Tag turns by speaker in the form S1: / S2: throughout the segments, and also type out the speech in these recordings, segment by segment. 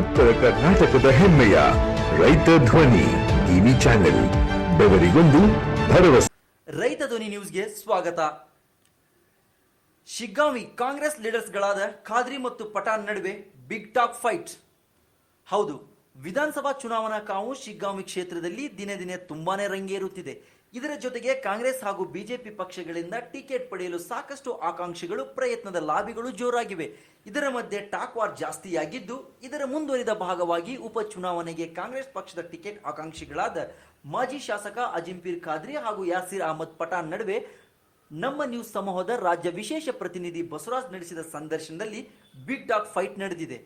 S1: ಉತ್ತರ ಕರ್ನಾಟಕದ ಹೆಮ್ಮೆಯ ರೈತ ಧ್ವನಿ ಟಿವಿ ಚಾನೆಲ್, ಬೆವರಿಗೊಂದು ಭರವಸೆ.
S2: ರೈತ ಧ್ವನಿ ನ್ಯೂಸ್ಗೆ ಸ್ವಾಗತ. ಶಿಗ್ಗಾಂವಿ ಕಾಂಗ್ರೆಸ್ ಲೀಡರ್ಸ್ಗಳಾದ ಖಾದ್ರಿ ಮತ್ತು ಪಠಾಣ್ ನಡುವೆ ಬಿಗ್ ಟಾಕ್ ಫೈಟ್. ಹೌದು, ವಿಧಾನಸಭಾ ಚುನಾವಣಾ ಕಾವು ಶಿಗ್ಗಾಂವಿ ಕ್ಷೇತ್ರದಲ್ಲಿ ದಿನೇ ದಿನೇ ತುಂಬಾನೇ ರಂಗೇರುತ್ತಿದೆ. ಇದರ ಜೊತೆಗೆ ಕಾಂಗ್ರೆಸ್ ಹಾಗೂ ಬಿಜೆಪಿ ಪಕ್ಷಗಳಿಂದ ಟಿಕೆಟ್ ಪಡೆಯಲು ಸಾಕಷ್ಟು ಆಕಾಂಕ್ಷಿಗಳು, ಪ್ರಯತ್ನದ ಲಾಬಿಗಳು ಜೋರಾಗಿವೆ. ಇದರ ಮಧ್ಯೆ ಟಾಕ್ ವಾರ್ ಜಾಸ್ತಿಯಾಗಿದ್ದು, ಇದರ ಮುಂದುವರಿದ ಭಾಗವಾಗಿ ಉಪಚುನಾವಣೆಗೆ ಕಾಂಗ್ರೆಸ್ ಪಕ್ಷದ ಟಿಕೆಟ್ ಆಕಾಂಕ್ಷಿಗಳಾದ ಮಾಜಿ ಶಾಸಕ ಅಜಿಂಪೀರ್ ಖಾದ್ರಿ ಹಾಗೂ ಯಾಸಿರ್ ಅಹಮದ್ ಪಠಾಣ್ ನಡುವೆ ನಮ್ಮ ನ್ಯೂಸ್ ಸಮೂಹದ ರಾಜ್ಯ ವಿಶೇಷ ಪ್ರತಿನಿಧಿ ಬಸವರಾಜ್ ನಡೆಸಿದ ಸಂದರ್ಶನದಲ್ಲಿ ಬಿಗ್ ಟಾಕ್ ಫೈಟ್ ನಡೆದಿದೆ.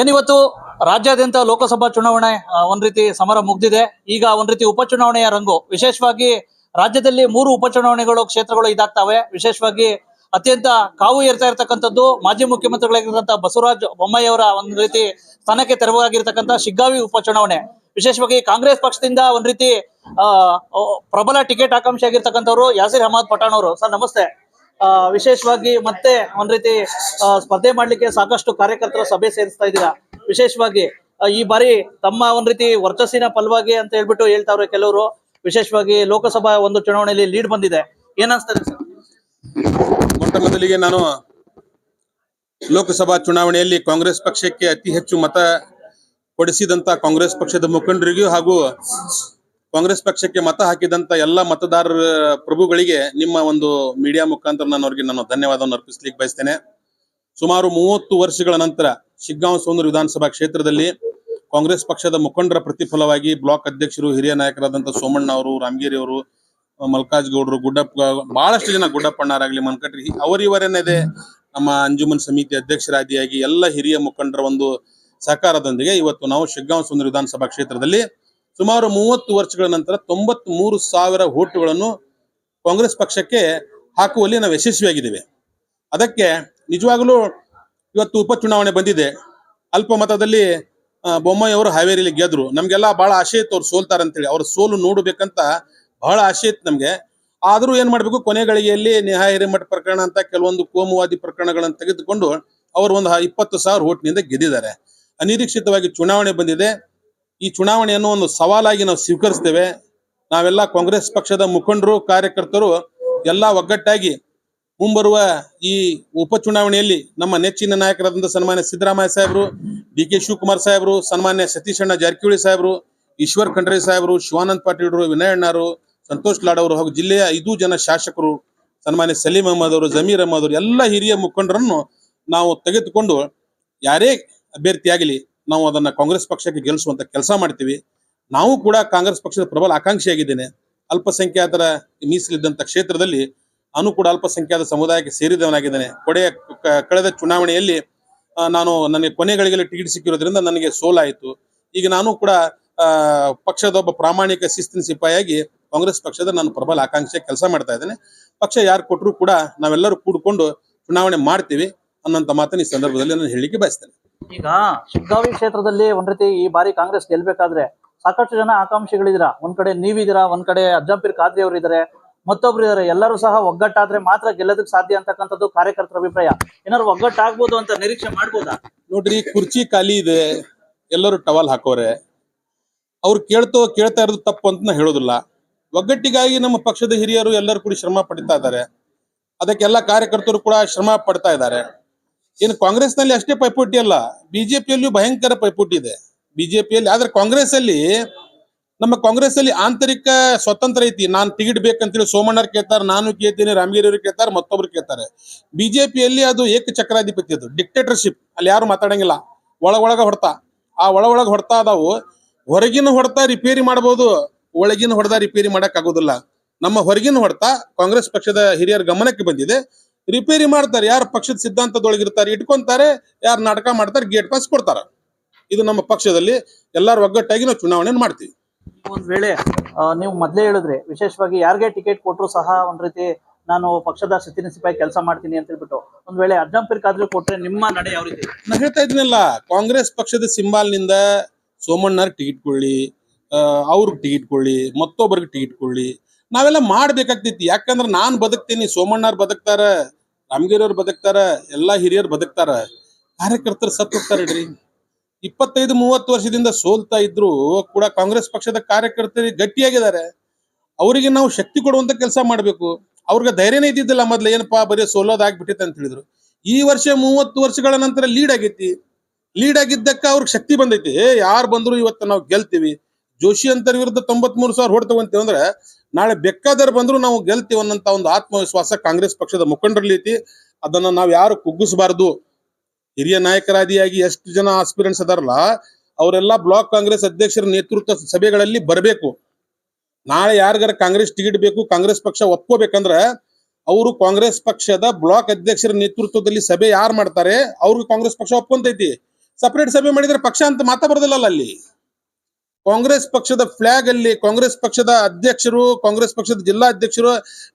S3: ಏನಿವತ್ತು? ರಾಜ್ಯಾದ್ಯಂತ ಲೋಕಸಭಾ ಚುನಾವಣೆ ಒಂದ್ ರೀತಿ ಸಮರ ಮುಗ್ದಿದೆ. ಈಗ ಒಂದ್ ರೀತಿ ಉಪಚುನಾವಣೆಯ ರಂಗು. ವಿಶೇಷವಾಗಿ ರಾಜ್ಯದಲ್ಲಿ ಮೂರು ಉಪಚುನಾವಣೆಗಳು, ಕ್ಷೇತ್ರಗಳು ಇದಾಗ್ತವೆ. ವಿಶೇಷವಾಗಿ ಅತ್ಯಂತ ಕಾವು ಏರ್ತಾ ಇರತಕ್ಕಂಥದ್ದು ಮಾಜಿ ಮುಖ್ಯಮಂತ್ರಿಗಳಾಗಿರ್ತಕ್ಕಂಥ ಬಸವರಾಜ ಬೊಮ್ಮಯ್ಯವರ ಒಂದ್ ರೀತಿ ಸ್ಥಾನಕ್ಕೆ ತೆರವಾಗಿರ್ತಕ್ಕಂಥ ಶಿಗ್ಗಾವಿ ಉಪಚುನಾವಣೆ. ವಿಶೇಷವಾಗಿ ಕಾಂಗ್ರೆಸ್ ಪಕ್ಷದಿಂದ ಒಂದ್ ರೀತಿ ಪ್ರಬಲ ಟಿಕೆಟ್ ಆಕಾಂಕ್ಷಿ ಆಗಿರ್ತಕ್ಕಂಥವ್ರು ಯಾಸಿರ್ ಅಹಮದ್ ಪಠಾಣ್ ಅವರು. ಸರ್, ನಮಸ್ತೆ. ವಿಶೇಷವಾಗಿ ಮತ್ತೆ ಒಂದ್ ರೀತಿ ಸ್ಪರ್ಧೆ ಮಾಡ್ಲಿಕ್ಕೆ ಸಾಕಷ್ಟು ಕಾರ್ಯಕರ್ತರ ಸಭೆ ಸೇರಿಸ್ತಾ ಇದ್ದೀರಾ? ವಿಶೇಷವಾಗಿ ಈ ಬಾರಿ ತಮ್ಮ ಒಂದ್ ರೀತಿ ವರ್ಚಸ್ಸಿನ ಫಲವಾಗಿ ಅಂತ ಹೇಳ್ಬಿಟ್ಟು ಹೇಳ್ತಾವ್ರೆ ಕೆಲವರು. ವಿಶೇಷವಾಗಿ ಲೋಕಸಭಾ ಒಂದು ಚುನಾವಣೆಯಲ್ಲಿ ಲೀಡ್ ಬಂದಿದೆ. ಏನಿಸ್ತದೆ
S4: ಮೊಟ್ಟ ಮೊದಲಿಗೆ ನಾನು ಲೋಕಸಭಾ ಚುನಾವಣೆಯಲ್ಲಿ ಕಾಂಗ್ರೆಸ್ ಪಕ್ಷಕ್ಕೆ ಅತಿ ಹೆಚ್ಚು ಮತ ಕೊಡಿಸಿದಂತ ಕಾಂಗ್ರೆಸ್ ಪಕ್ಷದ ಮುಖಂಡರಿಗೂ ಹಾಗೂ ಕಾಂಗ್ರೆಸ್ ಪಕ್ಷಕ್ಕೆ ಮತ ಹಾಕಿದಂತ ಎಲ್ಲ ಮತದಾರರ ಪ್ರಭುಗಳಿಗೆ ನಿಮ್ಮ ಒಂದು ಮೀಡಿಯಾ ಮುಖಾಂತರ ನಾನು ಅವರಿಗೆ ನಾನು ಧನ್ಯವಾದವನ್ನು ಅರ್ಪಿಸ್ಲಿಕ್ಕೆ ಬಯಸ್ತೇನೆ. ಸುಮಾರು ಮೂವತ್ತು ವರ್ಷಗಳ ನಂತರ ಶಿಗ್ಗಾಂವ್ ಸೋನೂರು ವಿಧಾನಸಭಾ ಕ್ಷೇತ್ರದಲ್ಲಿ ಕಾಂಗ್ರೆಸ್ ಪಕ್ಷದ ಮುಖಂಡರ ಪ್ರತಿಫಲವಾಗಿ ಬ್ಲಾಕ್ ಅಧ್ಯಕ್ಷರು, ಹಿರಿಯ ನಾಯಕರಾದಂಥ ಸೋಮಣ್ಣ ಅವರು, ರಾಮಗಿರಿ ಅವರು ಮಲ್ಕಾಜ್ ಗೌಡರು ಗುಡ್ಡಪ್ಪ ಬಹಳಷ್ಟು ಜನ ಗುಡ್ಡಪ್ಪಣ್ಣರಾಗಲಿ ಮನ್ಕಟ್ರಿ ಅವರಿವರೇನಿದೆ ನಮ್ಮ ಅಂಜುಮನ್ ಸಮಿತಿ ಅಧ್ಯಕ್ಷರಾದಿಯಾಗಿ ಎಲ್ಲ ಹಿರಿಯ ಮುಖಂಡರ ಒಂದು ಸಹಕಾರದೊಂದಿಗೆ ಇವತ್ತು ನಾವು ಶಿಗ್ಗಾಂವ್ ಸುಂದರ ವಿಧಾನಸಭಾ ಕ್ಷೇತ್ರದಲ್ಲಿ ಸುಮಾರು ಮೂವತ್ತು ವರ್ಷಗಳ ನಂತರ ತೊಂಬತ್ ಮೂರು ಸಾವಿರ ಓಟುಗಳನ್ನು ಕಾಂಗ್ರೆಸ್ ಪಕ್ಷಕ್ಕೆ ಹಾಕುವಲ್ಲಿ ನಾವು ಯಶಸ್ವಿಯಾಗಿದ್ದೇವೆ. ಅದಕ್ಕೆ ನಿಜವಾಗಲೂ ಇವತ್ತು ಉಪಚುನಾವಣೆ ಬಂದಿದೆ. ಅಲ್ಪ ಮತದಲ್ಲಿ ಆ, ಬೊಮ್ಮಾಯಿ ಅವರು ಹಾವೇರಿಲಿ ಗೆದ್ರು. ನಮಗೆಲ್ಲ ಬಹಳ ಆಶೆ ಇತ್ತು ಅವ್ರು ಸೋಲ್ತಾರೆ ಅಂತೇಳಿ ಅವ್ರ ಸೋಲು ನೋಡಬೇಕಂತ ಬಹಳ ಆಶೆ ಇತ್ತು ನಮ್ಗೆ. ಆದ್ರೂ ಏನ್ ಮಾಡಬೇಕು? ಕೊನೆ ಗಳಿಗೆಯಲ್ಲಿ ನೇಹಾ ಹಿರೇಮಠ ಪ್ರಕರಣ ಅಂತ ಕೆಲವೊಂದು ಕೋಮುವಾದಿ ಪ್ರಕರಣಗಳನ್ನು ತೆಗೆದುಕೊಂಡು ಅವರು ಒಂದು ಇಪ್ಪತ್ತು ಸಾವಿರ ಓಟ್ನಿಂದ ಗೆದ್ದಿದ್ದಾರೆ. ಅನಿರೀಕ್ಷಿತವಾಗಿ ಚುನಾವಣೆ ಬಂದಿದೆ. ಈ ಚುನಾವಣೆಯನ್ನು ಒಂದು ಸವಾಲಾಗಿ ನಾವು ಸ್ವೀಕರಿಸ್ತೇವೆ. ನಾವೆಲ್ಲ ಕಾಂಗ್ರೆಸ್ ಪಕ್ಷದ ಮುಖಂಡರು, ಕಾರ್ಯಕರ್ತರು ಎಲ್ಲ ಒಗ್ಗಟ್ಟಾಗಿ ಮುಂಬರುವ ಈ ಉಪಚುನಾವಣೆಯಲ್ಲಿ ನಮ್ಮ ನೆಚ್ಚಿನ ನಾಯಕರಾದಂಥ ಸನ್ಮಾನ್ಯ ಸಿದ್ದರಾಮಯ್ಯ ಸಾಹೇಬರು, ಡಿ ಕೆ ಶಿವಕುಮಾರ್ ಸಾಹೇಬರು, ಸನ್ಮಾನ್ಯ ಸತೀಶ್ ಅಣ್ಣ ಜಾರಕಿಹೊಳಿ ಸಾಹೇಬರು, ಈಶ್ವರ್ ಖಂಡ್ರೆ ಸಾಹೇಬರು, ಶಿವಾನಂದ ಪಾಟೀಲ್ರು ವಿನಯ್ ಅಣ್ಣರು, ಸಂತೋಷ್ ಲಾಡ್ ಅವರು ಹಾಗೂ ಜಿಲ್ಲೆಯ ಐದು ಜನ ಶಾಸಕರು, ಸನ್ಮಾನ್ಯ ಸಲೀಂ ಅಹಮದ್ ಅವರು, ಜಮೀರ್ ಅಹಮದ್ ಅವರು, ಎಲ್ಲ ಹಿರಿಯ ಮುಖಂಡರನ್ನು ನಾವು ತೆಗೆದುಕೊಂಡು ಯಾರೇ ಅಭ್ಯರ್ಥಿಯಾಗಲಿ ನಾವು ಅದನ್ನ ಕಾಂಗ್ರೆಸ್ ಪಕ್ಷಕ್ಕೆ ಗೆಲ್ಲಿಸುವಂತ ಕೆಲಸ ಮಾಡ್ತೀವಿ. ನಾವು ಕೂಡ ಕಾಂಗ್ರೆಸ್ ಪಕ್ಷದ ಪ್ರಬಲ ಆಕಾಂಕ್ಷಿಯಾಗಿದ್ದೇನೆ. ಅಲ್ಪಸಂಖ್ಯಾತರ ಮೀಸಲಿದ್ದಂತ ಕ್ಷೇತ್ರದಲ್ಲಿ ನಾನು ಕೂಡ ಅಲ್ಪಸಂಖ್ಯಾತ ಸಮುದಾಯಕ್ಕೆ ಸೇರಿದವನಾಗಿದ್ದೇನೆ. ಕೊಡೆಯ ಕಳೆದ ಚುನಾವಣೆಯಲ್ಲಿ ನಾನು ನನಗೆ ಕೊನೆಗಳಿಗೆ ಟಿಕೆಟ್ ಸಿಕ್ಕಿರೋದ್ರಿಂದ ನನಗೆ ಸೋಲಾಯಿತು. ಈಗ ನಾನು ಕೂಡ ಪಕ್ಷದ ಒಬ್ಬ ಪ್ರಾಮಾಣಿಕ ಶಿಸ್ತಿನ ಸಿಪಾಯಿಯಾಗಿ ಕಾಂಗ್ರೆಸ್ ಪಕ್ಷದ ನಾನು ಪ್ರಬಲ ಆಕಾಂಕ್ಷೆ ಕೆಲಸ ಮಾಡ್ತಾ ಇದ್ದೇನೆ. ಪಕ್ಷ ಯಾರು ಕೊಟ್ಟರು ಕೂಡ ನಾವೆಲ್ಲರೂ ಕೂಡಿಕೊಂಡು ಚುನಾವಣೆ ಮಾಡ್ತೀವಿ ಅನ್ನೋಂಥ ಮಾತನ್ನು ಈ ಸಂದರ್ಭದಲ್ಲಿ ನಾನು ಹೇಳಲಿಕ್ಕೆ ಬಯಸ್ತೇನೆ.
S3: ಈಗ ಶಿಗ್ಗಾವಿ ಕ್ಷೇತ್ರದಲ್ಲಿ ಒಂದ್ ರೀತಿ ಈ ಬಾರಿ ಕಾಂಗ್ರೆಸ್ ಗೆಲ್ಬೇಕಾದ್ರೆ ಸಾಕಷ್ಟು ಜನ ಆಕಾಂಕ್ಷಿಗಳಿದ್ದೀರಾ ಒಂದ್ ಕಡೆ ನೀವಿದ್ದೀರಾ ಒಂದ್ ಕಡೆ ಅಜ್ಜಂಪಿರ್ ಖಾದ್ರಿ ಅವರು ಇದಾರೆ. ಮತ್ತೊಬ್ರು ಇದಾರೆ, ಎಲ್ಲರೂ ಸಹ ಒಗ್ಗಟ್ಟಾದ್ರೆ ಮಾತ್ರ ಗೆಲ್ಲೋದಕ್ ಸಾಧ್ಯ ಅಂತಕ್ಕಂಥದ್ದು ಕಾರ್ಯಕರ್ತರ ಅಭಿಪ್ರಾಯ. ಏನಾದ್ರು ಒಗ್ಗಟ್ಟಾಗ್ಬೋದು ಅಂತ ನಿರೀಕ್ಷೆ ಮಾಡ್ಬೋದಾ?
S4: ನೋಡ್ರಿ ಕುರ್ಚಿ ಖಾಲಿ ಇದೆ. ಎಲ್ಲರೂ ಟವಲ್ ಹಾಕೋರೆ. ಅವ್ರು ಕೇಳ್ತೋ, ಕೇಳ್ತಾ ಇರೋದು ತಪ್ಪು ಅಂತ ನಾ ಹೇಳೋದಿಲ್ಲ. ಒಗ್ಗಟ್ಟಿಗಾಗಿ ನಮ್ಮ ಪಕ್ಷದ ಹಿರಿಯರು ಎಲ್ಲರೂ ಕೂಡ ಶ್ರಮ ಪಡ್ತಾ ಇದ್ದಾರೆ. ಅದಕ್ಕೆಲ್ಲ ಕಾರ್ಯಕರ್ತರು ಕೂಡ ಶ್ರಮ ಪಡ್ತಾ ಇದ್ದಾರೆ. ಇನ್ನು ಕಾಂಗ್ರೆಸ್ನಲ್ಲಿ ಅಷ್ಟೇ ಪೈಪೋಟಿ ಅಲ್ಲ ಬಿಜೆಪಿಯಲ್ಲೂ ಭಯಂಕರ ಪೈಪೋಟಿ ಇದೆ. ಬಿಜೆಪಿಯಲ್ಲಿ, ಆದ್ರೆ ಕಾಂಗ್ರೆಸ್ ಅಲ್ಲಿ ನಮ್ಮ ಕಾಂಗ್ರೆಸ್ ಅಲ್ಲಿ ಆಂತರಿಕ ಸ್ವತಂತ್ರ ಐತಿ. ನಾನು ಟಿಕೆಟ್ ಬೇಕಂತೇಳಿ ಸೋಮಣ್ಣರ್ ಕೇಳ್ತಾರೆ, ನಾನು ಕೇಳ್ತೀನಿ ರಾಮಗಿರಿ ಅವರು ಕೇಳ್ತಾರೆ, ಮತ್ತೊಬ್ರು ಕೇಳ್ತಾರೆ. ಬಿಜೆಪಿಯಲ್ಲಿ ಅದು ಏಕಚಕ್ರಾಧಿಪತಿ ಅದು ಡಿಕ್ಟೇಟರ್ಶಿಪ್ ಅಲ್ಲಿ ಯಾರು ಮಾತಾಡಂಗಿಲ್ಲ. ಒಳ ಒಳಗ ಹೊಡ್ತಾ. ಆ ಒಳ ಒಳಗ ಹೊಡ್ತಾ ಅದಾವು ಹೊರಗಿನ ಹೊಡ್ತಾ ರಿಪೇರಿ ಮಾಡಬಹುದು ಒಳಗಿನ ಹೊಡೆದ ರಿಪೇರಿ ಮಾಡಕ್ ಆಗೋದಿಲ್ಲ ನಮ್ಮ ಹೊರಗಿನ ಹೊಡ್ತಾ ಕಾಂಗ್ರೆಸ್ ಪಕ್ಷದ ಹಿರಿಯರ ಗಮನಕ್ಕೆ ಬಂದಿದೆ. ರಿಪೇರಿ ಮಾಡ್ತಾರೆ ಯಾರು ಪಕ್ಷದ ಸಿದ್ಧಾಂತದೊಳಗಿರ್ತಾರೆ ಇಟ್ಕೊಂತಾರೆ ಯಾರು ನಾಟಕ ಮಾಡ್ತಾರೆ ಗೇಟ್ ಪಾಸ್ ಕೊಡ್ತಾರ. ಇದು ನಮ್ಮ ಪಕ್ಷದಲ್ಲಿ ಎಲ್ಲರೂ ಒಗ್ಗಟ್ಟಾಗಿ ನಾವು ಚುನಾವಣೆ ಮಾಡ್ತೀವಿ.
S3: ಒಂದ್ ವೇಳೆ ನೀವು ಮೊದಲೇ ಹೇಳಿದ್ರೆ ವಿಶೇಷವಾಗಿ ಯಾರಿಗೆ ಟಿಕೆಟ್ ಕೊಟ್ರು ಸಹ ಒಂದ್ ರೀತಿ ನಾನು ಪಕ್ಷದ ಸ್ಥಿತಿನ ಸಿಪಾಯಿ ಕೆಲಸ ಮಾಡ್ತೀನಿ ಅಂತ ಹೇಳ್ಬಿಟ್ಟು ಒಂದ್ ವೇಳೆ ಅಜ್ಜಂಪಿರ್ ಕಾದ್ರೆ ಕೊಟ್ರೆ ನಿಮ್ಮ ನಡೆ ಯಾವ ರೀತಿ
S4: ನಾನು ಹೇಳ್ತಾ ಇದ್ನಲ್ಲ ಕಾಂಗ್ರೆಸ್ ಪಕ್ಷದ ಸಿಂಬಾಲ್ನಿಂದ ಸೋಮಣ್ಣರ್ ಟಿಕೆಟ್ ಕೊಳ್ಳಿ ಅವ್ರಿಗೆ ಟಿಕೆಟ್ ಕೊಳ್ಳಿ ಮತ್ತೊಬ್ಬರಿಗೆ ಟಿಕೆಟ್ ಕೊಳ್ಳಿ ನಾವೆಲ್ಲ ಮಾಡ್ಬೇಕಾಗ್ತೈತಿ. ಯಾಕಂದ್ರೆ ನಾನ್ ಬದುಕ್ತೀನಿ ಸೋಮಣ್ಣರ್ ಬದುಕ್ತಾರ ರಾಮಗಿರಿ ಅವ್ರು ಬದುಕ್ತಾರ, ಎಲ್ಲಾ ಹಿರಿಯರು ಬದುಕ್ತಾರ. ಕಾರ್ಯಕರ್ತರು ಸತ್ತು ಹೋಗ್ತಾರ್ರಿ ಇಪ್ಪತ್ತೈದು, ಮೂವತ್ತು ವರ್ಷದಿಂದ ಸೋಲ್ತಾ ಇದ್ರು ಕೂಡ ಕಾಂಗ್ರೆಸ್ ಪಕ್ಷದ ಕಾರ್ಯಕರ್ತರು ಗಟ್ಟಿಯಾಗಿದ್ದಾರೆ. ಅವರಿಗೆ ನಾವು ಶಕ್ತಿ ಕೊಡುವಂತ ಕೆಲಸ ಮಾಡಬೇಕು. ಅವ್ರಿಗೆ ಧೈರ್ಯನೇ ಇದ್ದಿದ್ದಿಲ್ಲ ಮೊದ್ಲು, ಏನಪ್ಪಾ ಬರೀ ಸೋಲೋದಾಗ್ಬಿಟ್ಟಿತ್ತು ಅಂತ ಹೇಳಿದ್ರು. ಈ ವರ್ಷ ಮೂವತ್ತು ವರ್ಷಗಳ ನಂತರ ಲೀಡ್ ಆಗೈತಿ. ಲೀಡ್ ಆಗಿದ್ದಕ್ಕ ಅವ್ರಿಗೆ ಶಕ್ತಿ ಬಂದೈತಿ. ಯಾರು ಬಂದ್ರು ಇವತ್ತು ನಾವು ಗೆಲ್ತೀವಿ. ಜೋಶಿ ಅಂತರ ವಿರುದ್ಧ ತೊಂಬತ್ಮೂರು ಸಾವಿರ ಹೊಡೆ ತಗೊಂತೀವಿ ಅಂದ್ರೆ ನಾಳೆ ಬೇಕಾದವ್ರು ಬಂದ್ರು ನಾವು ಗೆಲ್ತೀವಿ ಅನ್ನಂತ ಒಂದು ಆತ್ಮವಿಶ್ವಾಸ ಕಾಂಗ್ರೆಸ್ ಪಕ್ಷದ ಮುಖಂಡರಲ್ಲಿ ಐತಿ. ಅದನ್ನ ನಾವು ಯಾರು ಕುಗ್ಗಿಸಬಾರ್ದು. ಹಿರಿಯ ನಾಯಕರಾದಿಯಾಗಿ ಎಷ್ಟು ಜನ ಆಸ್ಪಿರೆಂಟ್ಸ್ ಅದಾರಲ್ಲ, ಅವರೆಲ್ಲ ಬ್ಲಾಕ್ ಕಾಂಗ್ರೆಸ್ ಅಧ್ಯಕ್ಷರ ನೇತೃತ್ವ ಸಭೆಗಳಲ್ಲಿ ಬರಬೇಕು. ನಾಳೆ ಯಾರಿಗಾರ ಕಾಂಗ್ರೆಸ್ ಟಿಕೆಟ್ ಬೇಕು, ಕಾಂಗ್ರೆಸ್ ಪಕ್ಷ ಒಪ್ಕೋಬೇಕಂದ್ರೆ ಅವರು ಕಾಂಗ್ರೆಸ್ ಪಕ್ಷದ ಬ್ಲಾಕ್ ಅಧ್ಯಕ್ಷರ ನೇತೃತ್ವದಲ್ಲಿ ಸಭೆ ಯಾರು ಮಾಡ್ತಾರೆ, ಅವ್ರಿಗೆ ಕಾಂಗ್ರೆಸ್ ಪಕ್ಷ ಒಪ್ಕೊಂತೈತಿ. ಸಪರೇಟ್ ಸಭೆ ಮಾಡಿದ್ರೆ ಪಕ್ಷ ಅಂತ ಮಾತಾ ಬರೋದಿಲ್ಲಲ್ಲ ಅಲ್ಲಿ. ಕಾಂಗ್ರೆಸ್ ಪಕ್ಷದ ಫ್ಲಾಗ್ ಅಲ್ಲಿ ಕಾಂಗ್ರೆಸ್ ಪಕ್ಷದ ಅಧ್ಯಕ್ಷರು ಕಾಂಗ್ರೆಸ್ ಪಕ್ಷದ ಜಿಲ್ಲಾ ಅಧ್ಯಕ್ಷರು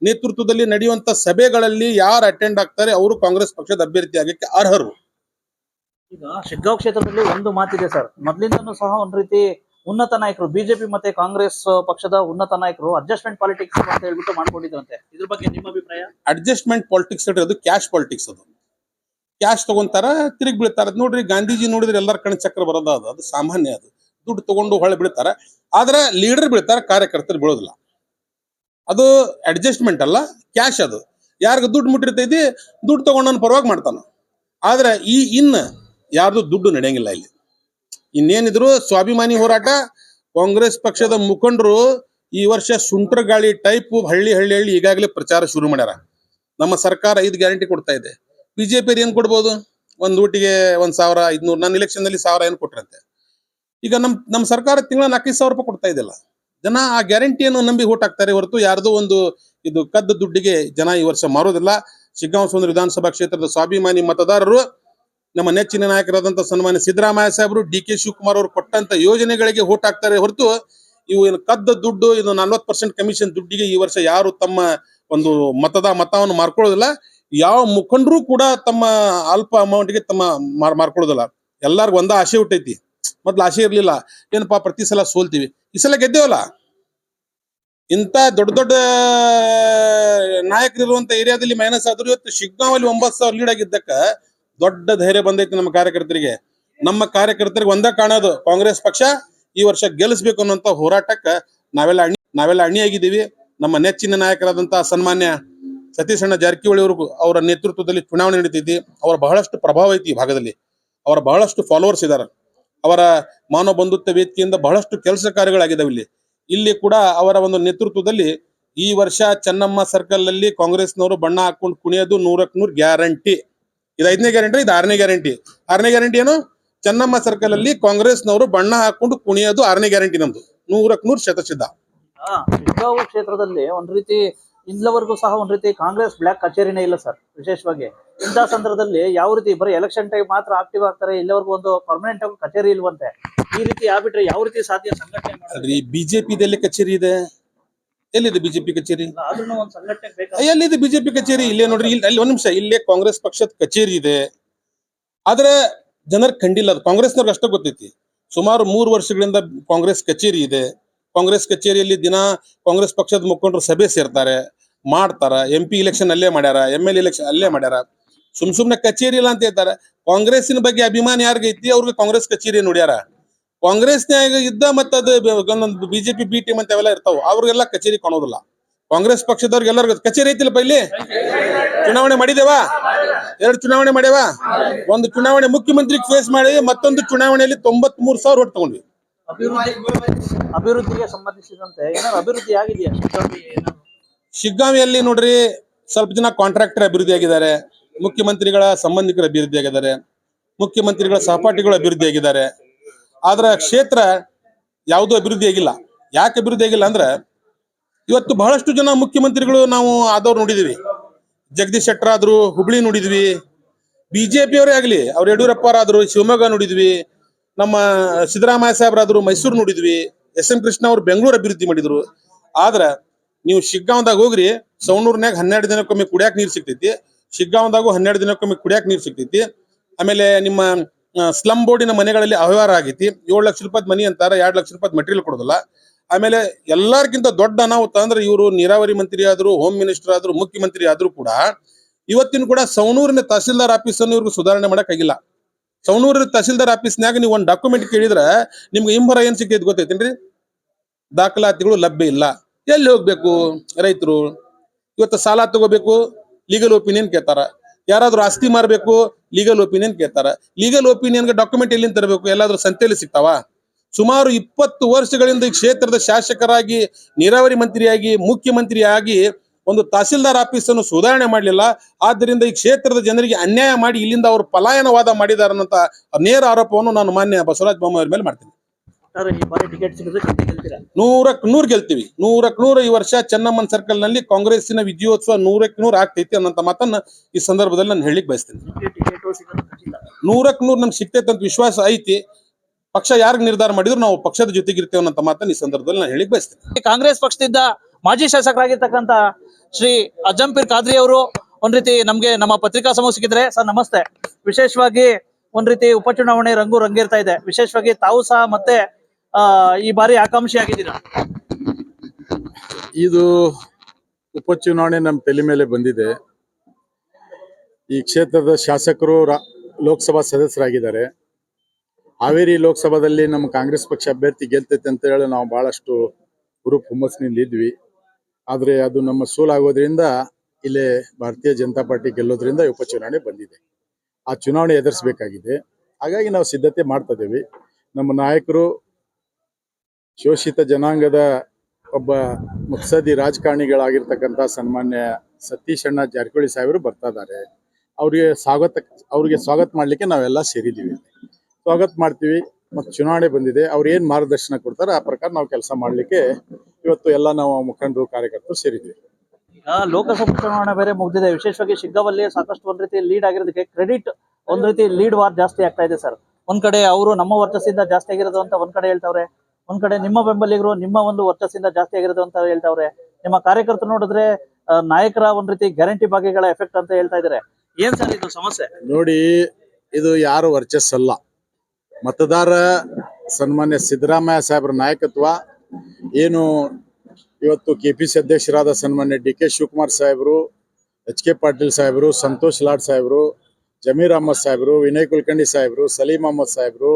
S4: ನೇತೃತ್ವದಲ್ಲಿ ನಡೆಯುವಂತ ಸಭೆಗಳಲ್ಲಿ ಯಾರು ಅಟೆಂಡ್ ಆಗ್ತಾರೆ ಅವರು ಕಾಂಗ್ರೆಸ್ ಪಕ್ಷದ ಅಭ್ಯರ್ಥಿ ಆಗಕ್ಕೆ ಅರ್ಹರು.
S3: ಈಗ ಶಿಗ್ಗಾಂವ್ ಕ್ಷೇತ್ರದಲ್ಲಿ ಒಂದು ಮಾತಿದೆ ಸರ್. ಮೊದಲಿಂದನೂ ಸಹ ಒಂದ್ ರೀತಿ ಉನ್ನತ ನಾಯಕರು ಬಿಜೆಪಿ ಮತ್ತೆ ಕಾಂಗ್ರೆಸ್ ಪಕ್ಷದ ಉನ್ನತ ನಾಯಕರು ಅಡ್ಜಸ್ಟ್ಮೆಂಟ್ ಪಾಲಿಟಿಕ್ಸ್ ಅಂತ ಹೇಳ್ಬಿಟ್ಟು ಮಾಡ್ಕೊಂಡಿದ್ರಂತೆ. ಇದ್ರ ಬಗ್ಗೆ ನಿಮ್ಮ ಅಭಿಪ್ರಾಯ?
S4: ಅಡ್ಜಸ್ಟ್ಮೆಂಟ್ ಪಾಲಿಟಿಕ್ಸ್ ಅದು ಕ್ಯಾಶ್ ಪಾಲಿಟಿಕ್ಸ್ ಅದು. ಕ್ಯಾಶ್ ತಗೊಂತಾರ ತಿರುಗಿ ಬೀಳ್ತಾರ. ಅದ್ ನೋಡ್ರಿ ಗಾಂಧೀಜಿ ನೋಡಿದ್ರೆ ಎಲ್ಲರ ಕಣ ಚಕ್ರ ಬರೋದ ಅದು. ಅದು ಸಾಮಾನ್ಯ ಅದು. ದುಡ್ಡು ತಗೊಂಡು ಹೊಳೆ ಬಿಡ್ತಾರೆ. ಆದ್ರೆ ಲೀಡರ್ ಬಿಡ್ತಾರೆ ಕಾರ್ಯಕರ್ತರು ಬೀಳೋದಿಲ್ಲ. ಅದು ಅಡ್ಜಸ್ಟ್ಮೆಂಟ್ ಅಲ್ಲ ಕ್ಯಾಶ್ ಅದು. ಯಾರಿಗ ದುಡ್ಡು ಮುಟ್ಟಿರ್ತೈತಿ, ದುಡ್ಡು ತಗೊಂಡು ಪರವಾಗಿ ಮಾಡ್ತಾನ. ಆದ್ರೆ ಈ ಇನ್ನು ಯಾರ್ದು ದುಡ್ಡು ನಡೆಯಂಗಿಲ್ಲ ಇಲ್ಲಿ. ಇನ್ನೇನಿದ್ರು ಸ್ವಾಭಿಮಾನಿ ಹೋರಾಟ, ಕಾಂಗ್ರೆಸ್ ಪಕ್ಷದ ಮುಖಂಡರು ಈ ವರ್ಷ ಸುಂಟ್ರ ಗಾಳಿ ಟೈಪ್ ಹಳ್ಳಿ ಹಳ್ಳಿ ಹಳ್ಳಿ ಈಗಾಗಲೇ ಪ್ರಚಾರ ಶುರು ಮಾಡ್ಯಾರ. ನಮ್ಮ ಸರ್ಕಾರ ಐದು ಗ್ಯಾರಂಟಿ ಕೊಡ್ತಾ ಇದೆ. ಬಿಜೆಪಿ ಏನ್ ಕೊಡ್ಬೋದು? ಒಂದ್ ಊಟಿಗೆ ಒಂದ್ ಸಾವಿರ, ಐದ್ನೂರು, ನನ್ನ ಇಲೆಕ್ಷನ್ನಲ್ಲಿ ಸಾವಿರ ಏನ್ ಕೊಟ್ರಂತೆ? ಈಗ ನಮ್ ನಮ್ಮ ಸರ್ಕಾರ ತಿಂಗಳ ನಾಲ್ಕೈದು ಸಾವಿರ ರೂಪಾಯಿ ಕೊಡ್ತಾ ಇದೆಯಲ್ಲ ಜನ ಆ ಗ್ಯಾರಂಟಿಯನ್ನು ನಂಬಿ ಓಟ್ ಹಾಕ್ತಾರೆ ಹೊರತು ಯಾರ್ದೋ ಒಂದು ಇದು ಕದ್ದ ದುಡ್ಡಿಗೆ ಜನ ಈ ವರ್ಷ ಮಾರೋದಿಲ್ಲ. ಶಿಗ್ಗಾಂವ ಸುಂದರ ವಿಧಾನಸಭಾ ಕ್ಷೇತ್ರದ ಸ್ವಾಭಿಮಾನಿ ಮತದಾರರು, ನಮ್ಮ ನೆಚ್ಚಿನ ನಾಯಕರಾದಂತ ಸನ್ಮಾನ್ಯ ಸಿದ್ದರಾಮಯ್ಯ ಸಾಹೇಬರು ಡಿ ಕೆ ಶಿವಕುಮಾರ್ ಅವರು ಕೊಟ್ಟಂತ ಯೋಜನೆಗಳಿಗೆ ಓಟ್ ಹಾಕ್ತಾರೆ ಹೊರತು ಇವು ಏನು ಕದ್ದ ದುಡ್ಡು, ಇದು ನಲ್ವತ್ತು ಪರ್ಸೆಂಟ್ ಕಮಿಷನ್ ದುಡ್ಡಿಗೆ ಈ ವರ್ಷ ಯಾರು ತಮ್ಮ ಒಂದು ಮತದ ಮತವನ್ನು ಮಾರ್ಕೊಳ್ಳೋದಿಲ್ಲ. ಯಾವ ಮುಖಂಡರು ಕೂಡ ತಮ್ಮ ಅಲ್ಪ ಅಮೌಂಟ್ಗೆ ತಮ್ಮ ಮಾರ್, ಮಾರ್ಕೊಳ್ಳೋದಿಲ್ಲ. ಎಲ್ಲಾರ್ಗು ಒಂದ ಆಸೆ ಹುಟ್ಟೈತಿ. ಮೊದ್ಲು ಆಸೆ ಇರಲಿಲ್ಲ. ಏನಪ್ಪಾ ಪ್ರತಿ ಸಲ ಸೋಲ್ತೀವಿ. ಈ ಸಲ ಗೆದ್ದೇವಲ್ಲ? ಇಂತ ದೊಡ್ಡ ದೊಡ್ಡ ನಾಯಕರಿರುವಂತ ಏರಿಯಾದಲ್ಲಿ ಮೈನಸ್ ಆದ್ರೂ ಇವತ್ತು ಶಿಗ್ಗಾಂವಲ್ಲಿ ಒಂಬತ್ತು ಸಾವಿರ ಲೀಡ್ ಆಗಿದ್ದಕ್ಕ ದೊಡ್ಡ ಧೈರ್ಯ ಬಂದೈತಿ ನಮ್ಮ ಕಾರ್ಯಕರ್ತರಿಗೆ. ನಮ್ಮ ಕಾರ್ಯಕರ್ತರಿಗೆ ಒಂದ ಕಾಣೋದು. ಕಾಂಗ್ರೆಸ್ ಪಕ್ಷ ಈ ವರ್ಷ ಗೆಲ್ಲಿಸ್ಬೇಕು ಅನ್ನೋಂತ ಹೋರಾಟಕ್ಕ ನಾವೆಲ್ಲ ಅಣಿ, ನಾವೆಲ್ಲ ಅಣಿಯಾಗಿದ್ದೀವಿ. ನಮ್ಮ ನೆಚ್ಚಿನ ನಾಯಕರಾದಂತಹ ಸನ್ಮಾನ್ಯ ಸತೀಶಣ್ಣ ಜಾರಕಿಹೊಳಿ ಅವರು ಅವರ ನೇತೃತ್ವದಲ್ಲಿ ಚುನಾವಣೆ ನಡೀತೈತಿ. ಅವರ ಬಹಳಷ್ಟು ಪ್ರಭಾವ ಐತಿ ಈ ಭಾಗದಲ್ಲಿ. ಅವರ ಬಹಳಷ್ಟು ಫಾಲೋವರ್ಸ್ ಇದ್ದಾರೆ ಅವರ ಮಾನವ ಬಂಧುತ್ವ ವೇದಿಕೆಯಿಂದ ಬಹಳಷ್ಟು ಕೆಲಸ ಕಾರ್ಯಗಳಾಗಿದ್ದಾವೆ ಇಲ್ಲಿ. ಇಲ್ಲಿ ಕೂಡ ಅವರ ಒಂದು ನೇತೃತ್ವದಲ್ಲಿ ಈ ವರ್ಷ ಚೆನ್ನಮ್ಮ ಸರ್ಕಲ್ ಅಲ್ಲಿ ಕಾಂಗ್ರೆಸ್ನವರು ಬಣ್ಣ ಹಾಕೊಂಡು ಕುಣಿಯೋದು ನೂರಕ್ ನೂರ್ ಗ್ಯಾರಂಟಿ. ಇದು ಐದನೇ ಗ್ಯಾರಂಟಿ ಇದು ಆರನೇ ಗ್ಯಾರಂಟಿ. ಆರನೇ ಗ್ಯಾರಂಟಿ ಏನು? ಚೆನ್ನಮ್ಮ ಸರ್ಕಲ್ ಅಲ್ಲಿ ಕಾಂಗ್ರೆಸ್ನವರು ಬಣ್ಣ ಹಾಕೊಂಡು ಕುಣಿಯೋದು ಆರನೇ ಗ್ಯಾರಂಟಿ ನಮ್ದು. ನೂರಕ್ ನೂರ್ ಶತಸಿದ್ಧ.
S3: ಕ್ಷೇತ್ರದಲ್ಲಿ ಒಂದ್ ರೀತಿ ಇಲ್ಲವರೆಗೂ ಸಹ ಒಂದ್ ರೀತಿ ಕಾಂಗ್ರೆಸ್ ಬ್ಲಾಕ್ ಕಚೇರಿನೇ ಇಲ್ಲ ಸರ್ ವಿಶೇಷವಾಗಿ. ಇಂಥ ಸಂದರ್ಭದಲ್ಲಿ ಯಾವ ರೀತಿ ಬರೀ ಎಲೆಕ್ಷನ್ ಟೈಮ್ ಮಾತ್ರ ಆಕ್ಟಿವ್ ಆಗ್ತಾರೆ ಇಲ್ಲವರೆಗೂ ಒಂದು ಪರ್ಮನೆಂಟ್ ಆಗಿ ಕಚೇರಿ ಇಲ್ವಂತೆ ಈ ರೀತಿ ಆಗ್ಬಿಟ್ರೆ ಯಾವ ರೀತಿ ಸಾಧ್ಯ ಸಂಘಟನೆ ಮಾಡೋದು?
S4: ಅದ್ರಿ ಬಿಜೆಪಿ ಎಲ್ಲಿ ಕಚೇರಿ ಇದೆ? ಎಲ್ಲಿದೆ ಬಿಜೆಪಿ ಕಚೇರಿ?
S3: ಆದ್ರೂ ಒಂದ್ ಸಂಘಟನೆ ಬೇಕಾ
S4: ಎಲ್ಲಿದೆ ಬಿಜೆಪಿ ಕಚೇರಿ? ಇಲ್ಲೇ ನೋಡ್ರಿ ಇಲ್ಲಿ ಅಲ್ಲಿ ಒಂದ್ ನಿಮಿಷ ಇಲ್ಲೇ ಕಾಂಗ್ರೆಸ್ ಪಕ್ಷದ ಕಚೇರಿ ಇದೆ. ಆದ್ರೆ ಜನರ್ ಕಂಡಿಲ್ಲ ಅದು ಕಾಂಗ್ರೆಸ್ನವ್ರಿಗೆ ಅಷ್ಟೇ ಗೊತ್ತೈತಿ. ಸುಮಾರು ಮೂರು ವರ್ಷಗಳಿಂದ ಕಾಂಗ್ರೆಸ್ ಕಚೇರಿ ಇದೆ. ಕಾಂಗ್ರೆಸ್ ಕಚೇರಿಯಲ್ಲಿ ದಿನ ಕಾಂಗ್ರೆಸ್ ಪಕ್ಷದ ಮುಖಂಡರು ಸಭೆ ಸೇರ್ತಾರೆ, ಮಾಡ್ತಾರ ಎಂ ಪಿ ಇಲೆಕ್ಷನ್ ಅಲ್ಲೇ ಮಾಡ್ಯಾರ ಎಂ ಎಲ್ ಇಲೆಕ್ಷನ್ ಅಲ್ಲೇ ಮಾಡ್ಯಾರ. ಸುಮ್ ಸುಮ್ನೆ ಕಚೇರಿ ಇಲ್ಲ ಅಂತ ಹೇಳ್ತಾರೆ. ಕಾಂಗ್ರೆಸ್ಸಿನ ಬಗ್ಗೆ ಅಭಿಮಾನ ಯಾರಿಗೈತಿ ಅವ್ರಿಗೆ ಕಾಂಗ್ರೆಸ್ ಕಚೇರಿ ನೋಡ್ಯಾರ. ಕಾಂಗ್ರೆಸ್ನ್ಯಾಗ ಇದ್ದ ಮತ್ತ ಅದು ಒಂದೊಂದು ಬಿಜೆಪಿ ಬಿ ಟೀಮ್ ಅಂತ ಅವೆಲ್ಲ ಇರ್ತಾವ. ಅವ್ರಿಗೆಲ್ಲ ಕಚೇರಿ ಕಾಣೋದಿಲ್ಲ. ಕಾಂಗ್ರೆಸ್ ಪಕ್ಷದವ್ರಿಗೆ ಎಲ್ಲರಿಗೂ ಕಚೇರಿ ಐತಿಲ್ಲಪ್ಪ ಇಲ್ಲಿ? ಚುನಾವಣೆ ಮಾಡಿದೇವಾ? ಎರಡು ಚುನಾವಣೆ ಮಾಡ್ಯಾವ? ಒಂದು ಚುನಾವಣೆ ಮುಖ್ಯಮಂತ್ರಿ ಫೇಸ್ ಮಾಡಿ ಮತ್ತೊಂದು ಚುನಾವಣೆಯಲ್ಲಿ ತೊಂಬತ್ ಮೂರು ಸಾವಿರ ಓಟ್ ತಗೊಂಡ್ವಿ.
S3: ಅಭಿವೃದ್ಧಿಗೆ ಸಂಬಂಧಿಸಿದಂತೆ ಏನಾದ್ರು ಅಭಿವೃದ್ಧಿ ಆಗಿದೆಯಾ? ಶಿಗ್ಗಾಂವಿ
S4: ಶಿಗ್ಗಾಂವಿಯಲ್ಲಿ ನೋಡ್ರಿ ಸ್ವಲ್ಪ ಜನ ಕಾಂಟ್ರಾಕ್ಟರ್ ಅಭಿವೃದ್ಧಿ ಆಗಿದ್ದಾರೆ. ಮುಖ್ಯಮಂತ್ರಿಗಳ ಸಂಬಂಧಿಕರು ಅಭಿವೃದ್ಧಿ ಆಗಿದ್ದಾರೆ. ಮುಖ್ಯಮಂತ್ರಿಗಳ ಸಹಪಾಠಿಗಳು ಅಭಿವೃದ್ಧಿ ಆಗಿದ್ದಾರೆ. ಆದ್ರೆ ಕ್ಷೇತ್ರ ಯಾವುದೂ ಅಭಿವೃದ್ಧಿ ಆಗಿಲ್ಲ. ಯಾಕೆ ಅಭಿವೃದ್ಧಿ ಆಗಿಲ್ಲ ಅಂದ್ರೆ ಇವತ್ತು ಬಹಳಷ್ಟು ಜನ ಮುಖ್ಯಮಂತ್ರಿಗಳು ನಾವು ಆದವ್ರು ನೋಡಿದೀವಿ. ಜಗದೀಶ್ ಶೆಟ್ಟರ್ ಆದ್ರು, ಹುಬ್ಳಿ ನೋಡಿದ್ವಿ. ಬಿಜೆಪಿ ಅವರೇ ಆಗ್ಲಿ, ಅವ್ರು ಯಡಿಯೂರಪ್ಪ ಆದ್ರು ಶಿವಮೊಗ್ಗ ನೋಡಿದ್ವಿ. ನಮ್ಮ ಸಿದ್ದರಾಮಯ್ಯ ಸಾಹೇಬ್ರಾದ್ರು ಮೈಸೂರು ನೋಡಿದ್ವಿ, ಎಸ್ ಎಂ ಕೃಷ್ಣ ಅವರು ಬೆಂಗಳೂರು ಅಭಿವೃದ್ಧಿ ಮಾಡಿದ್ರು. ಆದ್ರ ನೀವು ಶಿಗ್ಗಾಂವ್ದಾಗ ಹೋಗ್ರಿ ಸೌಣೂರ್ನಾಗ ಹನ್ನೆರಡು ದಿನಕ್ಕೊಮ್ಮೆ ಕುಡಿಯಾಕ ನೀರ್ ಸಿಗ್ತೈತಿ, ಶಿಗ್ಗಾಂವ್ದಾಗೂ ಹನ್ನೆರಡು ದಿನಕ್ಕೊಮ್ಮೆ ಕುಡಿಯಾಕ ನೀರ್ ಸಿಗ್ತೈತಿ. ಆಮೇಲೆ ನಿಮ್ಮ ಸ್ಲಮ್ ಬೋರ್ಡಿನ ಮನೆಗಳಲ್ಲಿ ಅವ್ಯವಹಾರ ಆಗೈತಿ, ಏಳು ಲಕ್ಷ ರೂಪಾಯಿ ಮನಿ ಅಂತಾರ, ಎರಡು ಲಕ್ಷ ರೂಪಾಯಿ ಮೆಟೀರಿಯಲ್ ಕೊಡೋದಿಲ್ಲ. ಆಮೇಲೆ ಎಲ್ಲರಿಗಿಂತ ದೊಡ್ಡ ಅನಾಹುತ ಅಂದ್ರೆ ಇವರು ನೀರಾವರಿ ಮಂತ್ರಿ ಆದ್ರು ಹೋಮ್ ಮಿನಿಸ್ಟರ್ ಆದ್ರು, ಮುಖ್ಯಮಂತ್ರಿ ಆದ್ರೂ ಕೂಡ, ಇವತ್ತಿನ ಕೂಡ ಸೌಣೂರಿನ ತಹಸೀಲ್ದಾರ್ ಆಫೀಸ್ ಅನ್ನು ಇವ್ರಿಗೆ ಸುಧಾರಣೆ ಮಾಡಕ್ಕಾಗಿಲ್ಲ ಸವಣೂರಿನ ತಹಸೀಲ್ದಾರ್ ಆಫೀಸ್ನಾಗ ನೀವು ಒಂದು ಡಾಕ್ಯುಮೆಂಟ್ ಕೇಳಿದ್ರೆ ನಿಮ್ಗೆ ಇಂಬರ ಏನ್ ಸಿಗ್ತೈತಿ ಗೊತ್ತೈತೇನ್ರಿ? ದಾಖಲಾತಿಗಳು ಲಭ್ಯ ಇಲ್ಲ. ಎಲ್ಲಿ ಹೋಗ್ಬೇಕು ರೈತರು? ಇವತ್ತು ಸಾಲ ತಗೋಬೇಕು ಲೀಗಲ್ ಒಪಿನಿಯನ್ ಕೇಳ್ತಾರ. ಯಾರಾದ್ರೂ ಆಸ್ತಿ ಮಾರಬೇಕು ಲೀಗಲ್ ಒಪಿನಿಯನ್ ಕೇಳ್ತಾರ. ಲೀಗಲ್ ಒಪಿನಿಯನ್ಗೆ ಡಾಕ್ಯುಮೆಂಟ್ ಎಲ್ಲಿಂದ ತರಬೇಕು? ಎಲ್ಲಾದ್ರೂ ಸಂತೆಯಲ್ಲಿ ಸಿಗ್ತಾವ? ಸುಮಾರು ಇಪ್ಪತ್ತು ವರ್ಷಗಳಿಂದ ಈ ಕ್ಷೇತ್ರದ ಶಾಸಕರಾಗಿ, ನೀರಾವರಿ ಮಂತ್ರಿಯಾಗಿ, ಮುಖ್ಯಮಂತ್ರಿಯಾಗಿ ಒಂದು ತಹಸೀಲ್ದಾರ್ ಆಫೀಸ್ ಅನ್ನು ಸುಧಾರಣೆ ಮಾಡಲಿಲ್ಲ. ಆದ್ದರಿಂದ ಈ ಕ್ಷೇತ್ರದ ಜನರಿಗೆ ಅನ್ಯಾಯ ಮಾಡಿ ಇಲ್ಲಿಂದ ಅವರು ಪಲಾಯನವಾದ ಮಾಡಿದ್ದಾರೆ ಅನ್ನೋ ನೇರ ಆರೋಪವನ್ನು ನಾನು ಮಾನ್ಯ ಬಸವರಾಜ ಬೊಮ್ಮಾಯಿ ಮೇಲೆ ಮಾಡ್ತೀನಿ.
S3: ಸರ್ ಈ ಬಾರಿ ಟಿಕೆಟ್ ಸಿಗಿದ್ರೆ ಗೆಲ್ತೀರಾ?
S4: ನೂರಕ್ ನೂರ್ ಗೆಲ್ತೀವಿ. ನೂರಕ್ ನೂರ ಈ ವರ್ಷ ಚೆನ್ನಮ್ಮನ್ ಸರ್ಕಲ್ನಲ್ಲಿ ಕಾಂಗ್ರೆಸ್ಸಿನ ವಿಜಯೋತ್ಸವ ನೂರಕ್ ನೂರ್ ಆಗ್ತೈತಿ ಅನ್ನಂತ ಮಾತನ್ನ ಈ ಸಂದರ್ಭದಲ್ಲಿ ನಾನು ಹೇಳಿಕ್ ಬಯಸ್ತೀನಿ. ನೂರಕ್ ನೂರ್ ನಮ್ಗೆ ಸಿಗ್ತೈತೆ ಅಂತ ವಿಶ್ವಾಸ ಐತಿ. ಪಕ್ಷ ಯಾರಿಗೆ ನಿರ್ಧಾರ ಮಾಡಿದ್ರು ನಾವು ಪಕ್ಷದ ಜೊತೆಗಿರ್ತೇವೆ ಅನ್ನೋ ಮಾತನ್ನ ಈ ಸಂದರ್ಭದಲ್ಲಿ ನಾನು ಹೇಳಿಕ್ ಬಯಸ್ತೀನಿ.
S3: ಕಾಂಗ್ರೆಸ್ ಪಕ್ಷದಿಂದ ಮಾಜಿ ಶಾಸಕರಾಗಿರ್ತಕ್ಕಂತ ಶ್ರೀ ಅಜಂಪೀರ್ ಖಾದ್ರಿ ಅವರು ಒಂದ್ ರೀತಿ ನಮ್ಗೆ ನಮ್ಮ ಪತ್ರಿಕಾ ಸಮೂಹ ಸಿಕ್ಕಿದ್ರೆ, ಸರ್ ನಮಸ್ತೆ. ವಿಶೇಷವಾಗಿ ಒಂದ್ ರೀತಿ ಉಪಚುನಾವಣೆ ರಂಗು ರಂಗೇರ್ತಾ ಇದೆ. ವಿಶೇಷವಾಗಿ ತಾವು ಸಹ ಮತ್ತೆ ಈ ಬಾರಿ ಆಕಾಂಕ್ಷಿ ಆಗಿದ್ದೀರಾ?
S5: ಇದು ಉಪಚುನಾವಣೆ ನಮ್ಮ ತಲೆ ಮೇಲೆ ಬಂದಿದೆ. ಈ ಕ್ಷೇತ್ರದ ಶಾಸಕರು ಲೋಕಸಭಾ ಸದಸ್ಯರಾಗಿದ್ದಾರೆ. ಹಾವೇರಿ ಲೋಕಸಭಾದಲ್ಲಿ ನಮ್ಮ ಕಾಂಗ್ರೆಸ್ ಪಕ್ಷ ಅಭ್ಯರ್ಥಿ ಗೆಲ್ತೈತೆ ಅಂತ ಹೇಳಿ ನಾವು ಬಹಳಷ್ಟು ಹುರುಪ್ ಹುಮ್ಮಸ್ನಿಂದ ಇದ್ವಿ. ಆದರೆ ಅದು ನಮ್ಮ ಸೋಲಾಗೋದ್ರಿಂದ ಇಲ್ಲೇ ಭಾರತೀಯ ಜನತಾ ಪಾರ್ಟಿ ಗೆಲ್ಲೋದ್ರಿಂದ ಉಪಚುನಾವಣೆ ಬಂದಿದೆ. ಆ ಚುನಾವಣೆ ಎದುರಿಸಬೇಕಾಗಿದೆ. ಹಾಗಾಗಿ ನಾವು ಸಿದ್ಧತೆ ಮಾಡ್ತಾ ಇದ್ದೀವಿ. ನಮ್ಮ ನಾಯಕರು ಶೋಷಿತ ಜನಾಂಗದ ಒಬ್ಬ ಮುತ್ಸದಿ ರಾಜಕಾರಣಿಗಳಾಗಿರ್ತಕ್ಕಂಥ ಸನ್ಮಾನ್ಯ ಸತೀಶ್ ಅಣ್ಣ ಜಾರಕಿಹೊಳಿ ಸಾಹೇಬರು ಬರ್ತಾ ಇದ್ದಾರೆ. ಅವ್ರಿಗೆ ಸ್ವಾಗತ ಅವ್ರಿಗೆ ಸ್ವಾಗತ ಮಾಡ್ಲಿಕ್ಕೆ ನಾವೆಲ್ಲ ಸೇರಿದ್ದೀವಿ. ಸ್ವಾಗತ ಮಾಡ್ತೀವಿ. ಮತ್ತು ಚುನಾವಣೆ ಬಂದಿದೆ ಅವ್ರು ಏನು ಮಾರ್ಗದರ್ಶನ ಕೊಡ್ತಾರೆ ಆ ಪ್ರಕಾರ ನಾವು ಕೆಲಸ ಮಾಡಲಿಕ್ಕೆ ಇವತ್ತು ಎಲ್ಲ ನಾವು ಮುಖಂಡರು ಕಾರ್ಯಕರ್ತರು ಸೇರಿದ್ದೀವಿ.
S3: ಆ, ಲೋಕಸಭಾ ಚುನಾವಣೆ ಬೇರೆ ಮುಗಿದಿದೆ. ವಿಶೇಷವಾಗಿ ಶಿಗ್ಗಾವಲ್ಲಿ ಸಾಕಷ್ಟು ಒಂದ್ ರೀತಿ ಲೀಡ್ ಆಗಿರೋದಕ್ಕೆ ಕ್ರೆಡಿಟ್ ಒಂದ್ ರೀತಿ ಲೀಡ್ ವಾರ್ ಜಾಸ್ತಿ ಆಗ್ತಾ ಇದೆ ಸರ್. ಒಂದ್ ಕಡೆ ಅವರು ನಮ್ಮ ವರ್ಚಸ್ಸಿಂದ ಜಾಸ್ತಿ ಆಗಿರೋದು ಅಂತ ಒಂದ್ ಕಡೆ ಹೇಳ್ತಾವ್ರೆ. ಒಂದ್ ಕಡೆ ನಿಮ್ಮ ಬೆಂಬಲಿಗರು ನಿಮ್ಮ ಒಂದು ವರ್ಚಸ್ಸಿಂದ ಜಾಸ್ತಿ ಆಗಿರೋದು ಅಂತ ಹೇಳ್ತಾವ್ರೆ. ನಿಮ್ಮ ಕಾರ್ಯಕರ್ತರು ನೋಡಿದ್ರೆ ನಾಯಕರ ಒಂದ್ ರೀತಿ ಗ್ಯಾರಂಟಿ ಭಾಗ್ಯಗಳ ಎಫೆಕ್ಟ್ ಅಂತ ಹೇಳ್ತಾ ಇದಾರೆ. ಏನ್ ಸರ್ ಇದು ಸಮಸ್ಯೆ?
S5: ನೋಡಿ ಇದು ಯಾರು ವರ್ಚಸ್ಸಲ್ಲ. ಮತದಾರ ಸನ್ಮಾನ್ಯ ಸಿದ್ದರಾಮಯ್ಯ ಸಾಹೇಬ್ರ ನಾಯಕತ್ವ, ಏನು ಇವತ್ತು ಕೆ ಪಿ ಸಿ ಅಧ್ಯಕ್ಷರಾದ ಸನ್ಮಾನ್ಯ ಡಿ ಕೆ ಶಿವಕುಮಾರ್ ಸಾಹೇಬರು ಎಚ್ ಕೆ ಪಾಟೀಲ್ ಸಾಹೇಬರು, ಸಂತೋಷ್ ಲಾಡ್ ಸಾಹೇಬರು, ಜಮೀರ್ ಅಹಮದ್ ಸಾಹೇಬರು, ವಿನಯ್ ಕುಲಕರ್ಣಿ ಸಾಹೇಬರು ಸಲೀಂ ಅಹಮದ್ ಸಾಹೇಬರು,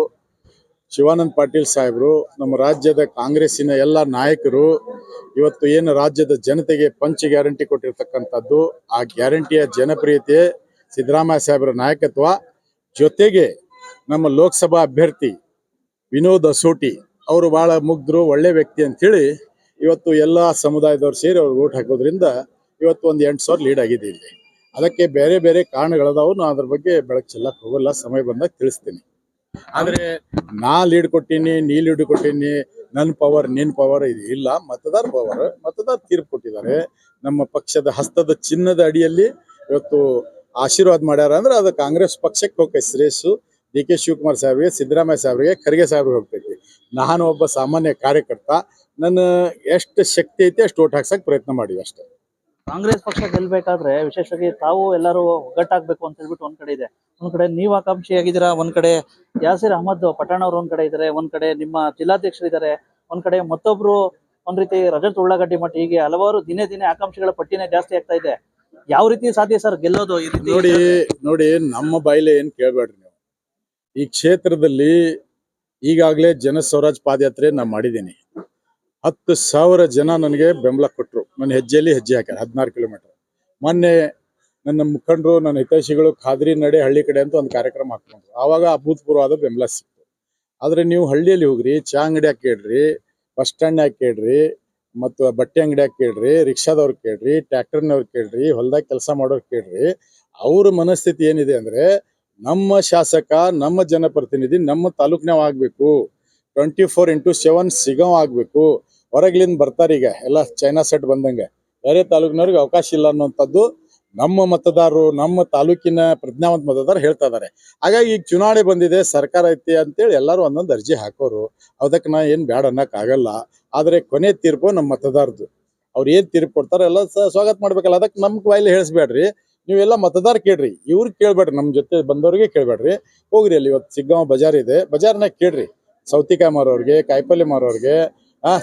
S5: ಶಿವಾನಂದ್ ಪಾಟೀಲ್ ಸಾಹೇಬರು, ನಮ್ಮ ರಾಜ್ಯದ ಕಾಂಗ್ರೆಸ್ಸಿನ ಎಲ್ಲ ನಾಯಕರು ಇವತ್ತು ಏನು ರಾಜ್ಯದ ಜನತೆಗೆ ಪಂಚ ಗ್ಯಾರಂಟಿ ಕೊಟ್ಟಿರ್ತಕ್ಕಂಥದ್ದು, ಆ ಗ್ಯಾರಂಟಿಯ ಜನಪ್ರಿಯತೆ ಸಿದ್ದರಾಮಯ್ಯ ಸಾಹೇಬರ ನಾಯಕತ್ವ. ಜೊತೆಗೆ ನಮ್ಮ ಲೋಕಸಭಾ ಅಭ್ಯರ್ಥಿ ವಿನೋದ್ ಅಸೋಟಿ ಅವರು ಬಹಳ ಮುಗ್ಧರು, ಒಳ್ಳೆ ವ್ಯಕ್ತಿ ಅಂತೇಳಿ ಇವತ್ತು ಎಲ್ಲ ಸಮುದಾಯದವ್ರು ಸೇರಿ ಅವ್ರಿಗೆ ಓಟ್ ಹಾಕೋದ್ರಿಂದ ಇವತ್ತು ಒಂದು ಎಂಟು ಸಾವಿರ ಲೀಡ್ ಆಗಿದೆ ಇಲ್ಲಿ. ಅದಕ್ಕೆ ಬೇರೆ ಬೇರೆ ಕಾರಣಗಳದಾವು ನಾನು ಅದ್ರ ಬಗ್ಗೆ ಬೆಳಕು ಚೆಲ್ಲಕ್ ಹೋಗಲ್ಲ, ಸಮಯ ಬಂದಾಗ ತಿಳಿಸ್ತೀನಿ. ಆದ್ರೆ ನಾ ಲೀಡ್ ಕೊಟ್ಟೀನಿ, ನೀ ಲೀಡ್ ಕೊಟ್ಟೀನಿ ನನ್ನ ಪವರ್ ನಿನ್ ಪವರ್ ಇದು ಇಲ್ಲ. ಮತದಾರ ಪವರ್ ಮತದಾರ ತೀರ್ಪು ಕೊಟ್ಟಿದ್ದಾರೆ. ನಮ್ಮ ಪಕ್ಷದ ಹಸ್ತದ ಚಿನ್ನದ ಅಡಿಯಲ್ಲಿ ಇವತ್ತು ಆಶೀರ್ವಾದ ಮಾಡ್ಯಾರ ಅಂದ್ರೆ ಅದು ಕಾಂಗ್ರೆಸ್ ಪಕ್ಷಕ್ಕೆ ಹೋಗಿ ಶ್ರೇಷು ಡಿ ಕೆ ಶಿವಕುಮಾರ್ ಸಾಹೇಬ್ರಿಗೆ ಸಿದ್ದರಾಮಯ್ಯ ಸಾಹೇಬ್ರಿಗೆ ಖರ್ಗೆ ಸಾಹೇಬ್ರಿಗೆ ಹೋಗ್ತೈತಿ. ನಾನು ಒಬ್ಬ ಸಾಮಾನ್ಯ ಕಾರ್ಯಕರ್ತ. ನನ್ನ ಎಷ್ಟು ಶಕ್ತಿ ಐತಿ ಅಷ್ಟು ಓಟ್ ಹಾಕ್ಸಕ್ ಪ್ರಯತ್ನ ಮಾಡಿವಿ ಅಷ್ಟೇ.
S3: ಕಾಂಗ್ರೆಸ್ ಪಕ್ಷ ಗೆಲ್ಬೇಕಾದ್ರೆ ವಿಶೇಷವಾಗಿ ತಾವು ಎಲ್ಲರೂ ಒಗ್ಗಟ್ಟಾಗ್ಬೇಕು ಅಂತ ಹೇಳ್ಬಿಟ್ಟು ಒಂದ್ ಕಡೆ ಇದೆ. ಒಂದ್ ಕಡೆ ನೀವು ಆಕಾಂಕ್ಷಿಯಾಗಿದ್ದೀರಾ ಒಂದ್ ಕಡೆ ಯಾಸಿರ್ ಅಹಮದ್ ಪಠಾಣ್ ಅವರು ಒಂದ್ ಕಡೆ ಇದ್ದಾರೆ ಒಂದ್ ಕಡೆ ನಿಮ್ಮ ಜಿಲ್ಲಾಧ್ಯಕ್ಷರಿದ್ದಾರೆ ಒಂದ್ ಕಡೆ ಮತ್ತೊಬ್ರು ಒಂದ್ ರೀತಿ ರಜತ್ ಉಳ್ಳಾಗಡ್ಡಿ ಮಠ ಹೀಗೆ ಹಲವಾರು ದಿನೇ ದಿನೇ ಆಕಾಂಕ್ಷಿಗಳ ಪಟ್ಟಿನೇ ಜಾಸ್ತಿ ಆಗ್ತಾ ಇದೆ. ಯಾವ ರೀತಿ ಸಾಧ್ಯ ಸರ್ ಗೆಲ್ಲೋದು
S5: ನೋಡಿ ನೋಡಿ ನಮ್ಮ ಬಾಯಿಲೆ ಏನ್ ಕೇಳ್ಬೇಡ್ರಿ ಈ ಕ್ಷೇತ್ರದಲ್ಲಿ ಈಗಾಗಲೇ ಜನ ಸ್ವರಾಜ್ ಪಾದಯಾತ್ರೆ ನಾನು ಮಾಡಿದ್ದೀನಿ. ಹತ್ತು ಸಾವಿರ ಜನ ನನಗೆ ಬೆಂಬಲ ಕೊಟ್ಟರು ನನ್ನ ಹೆಜ್ಜೆಯಲ್ಲಿ ಹೆಜ್ಜೆ ಹಾಕ್ಯಾರ, ಹದಿನಾರು ಕಿಲೋಮೀಟರ್. ಮೊನ್ನೆ ನನ್ನ ಮುಖಂಡರು, ನನ್ನ ಹಿತೈಷಿಗಳು ಖಾದ್ರಿ ನಡೆ ಹಳ್ಳಿ ಕಡೆ ಅಂತ ಒಂದು ಕಾರ್ಯಕ್ರಮ ಹಾಕೊಂಡ್ರು ಆವಾಗ ಅಭೂತಪೂರ್ವವಾದ ಬೆಂಬಲ ಸಿಕ್ತು. ಆದರೆ ನೀವು ಹಳ್ಳಿಯಲ್ಲಿ ಹೋಗ್ರಿ ಚಾ ಅಂಗಡಿ ಕೇಳ್ರಿ, ಬಸ್ ಸ್ಟ್ಯಾಂಡ್ ಕೇಳ್ರಿ, ಮತ್ತು ಬಟ್ಟೆ ಅಂಗಡಿ ಕೇಳ್ರಿ, ರಿಕ್ಷಾದವ್ರು ಕೇಳ್ರಿ ಟ್ಯಾಕ್ಟರ್ನವ್ರು ಕೇಳ್ರಿ, ಹೊಲ್ದಾಗ ಕೆಲಸ ಮಾಡೋರು ಕೇಳ್ರಿ, ಅವ್ರ ಮನಸ್ಥಿತಿ ಏನಿದೆ ಅಂದ್ರೆ ನಮ್ಮ ಶಾಸಕ, ನಮ್ಮ ಜನಪ್ರತಿನಿಧಿ, ನಮ್ಮ ತಾಲೂಕ್ನಾವ್ ಆಗ್ಬೇಕು. ಟ್ವೆಂಟಿ ಫೋರ್ ಇಂಟು ಸೆವೆನ್ ಸಿಗೋ ಆಗ್ಬೇಕು. ಹೊರಗ್ಲಿಂದ ಬರ್ತಾರೆ ಈಗ. ಎಲ್ಲ ಚೈನಾ ಸೆಟ್ ಬಂದಂಗೆ. ಬೇರೆ ತಾಲೂಕಿನವ್ರಿಗೆ ಅವಕಾಶ ಇಲ್ಲ ಅನ್ನುವಂಥದ್ದು ನಮ್ಮ ಮತದಾರರು, ನಮ್ಮ ತಾಲೂಕಿನ ಪ್ರಜ್ಞಾವಂತ ಮತದಾರರು ಹೇಳ್ತಾ ಇದಾರೆ ಹಾಗಾಗಿ ಈಗ ಚುನಾವಣೆ ಬಂದಿದೆ, ಸರ್ಕಾರ ಐತಿ ಅಂತೇಳಿ ಎಲ್ಲರೂ ಒಂದೊಂದು ಅರ್ಜಿ ಹಾಕೋರು. ಅದಕ್ಕೆ ನಾ ಏನ್ ಬ್ಯಾಡ ಅನ್ನಕ್ ಆದರೆ ಕೊನೆ ತೀರ್ಪು ನಮ್ಮ ಮತದಾರದು. ಅವ್ರು ಏನ್ ತೀರ್ಪು ಕೊಡ್ತಾರೋ ಎಲ್ಲ ಸ್ವಾಗತ ಮಾಡ್ಬೇಕಲ್ಲ. ಅದಕ್ಕೆ ನಮ್ ಬಾಯಲ್ಲಿ ಹೇಳಿಸ್ಬೇಡ್ರಿ ನೀವೆಲ್ಲ ಮತದಾರ ಕೇಳ್ರಿ. ಇವ್ರಿಗೆ ಕೇಳ್ಬೇಡ್ರಿ ನಮ್ಮ ಜೊತೆ ಬಂದವ್ರಿಗೆ ಕೇಳ್ಬೇಡ್ರಿ. ಹೋಗ್ರಿ ಅಲ್ಲಿ ಇವತ್ತು ಸಿಗ್ಗಾಂವ್ ಬಜಾರ್ ಇದೆ. ಬಜಾರ್ನಾಗ ಕೇಳ್ರಿ. ಸೌತಿಕಾಯಿ ಮಾರೋರಿಗೆ ಕಾಯಿಪಲ್ಲೆ ಮಾರೋರ್ಗೆ, ಆ,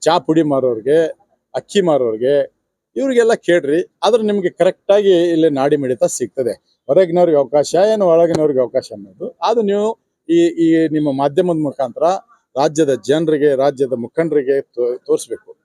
S5: ಚಾ ಪುಡಿ ಮಾರೋರ್ಗೆ, ಅಕ್ಕಿ ಮಾರೋರ್ಗೆ, ಇವ್ರಿಗೆಲ್ಲ ಕೇಳ್ರಿ. ಆದ್ರೆ ನಿಮ್ಗೆ ಕರೆಕ್ಟಾಗಿ ಇಲ್ಲಿ ನಾಡಿ ಮಿಡಿತ ಸಿಗ್ತದೆ. ಹೊರಗಿನವ್ರಿಗೆ ಅವಕಾಶ, ಏನು ಒಳಗಿನವ್ರಿಗೆ ಅವಕಾಶ ಅನ್ನೋದು. ಅದು ನೀವು ಈ ಈ ನಿಮ್ಮ ಮಾಧ್ಯಮದ ಮುಖಾಂತರ ರಾಜ್ಯದ ಜನರಿಗೆ, ರಾಜ್ಯದ ಮುಖಂಡರಿಗೆ ತೋರಿಸ್ಬೇಕು.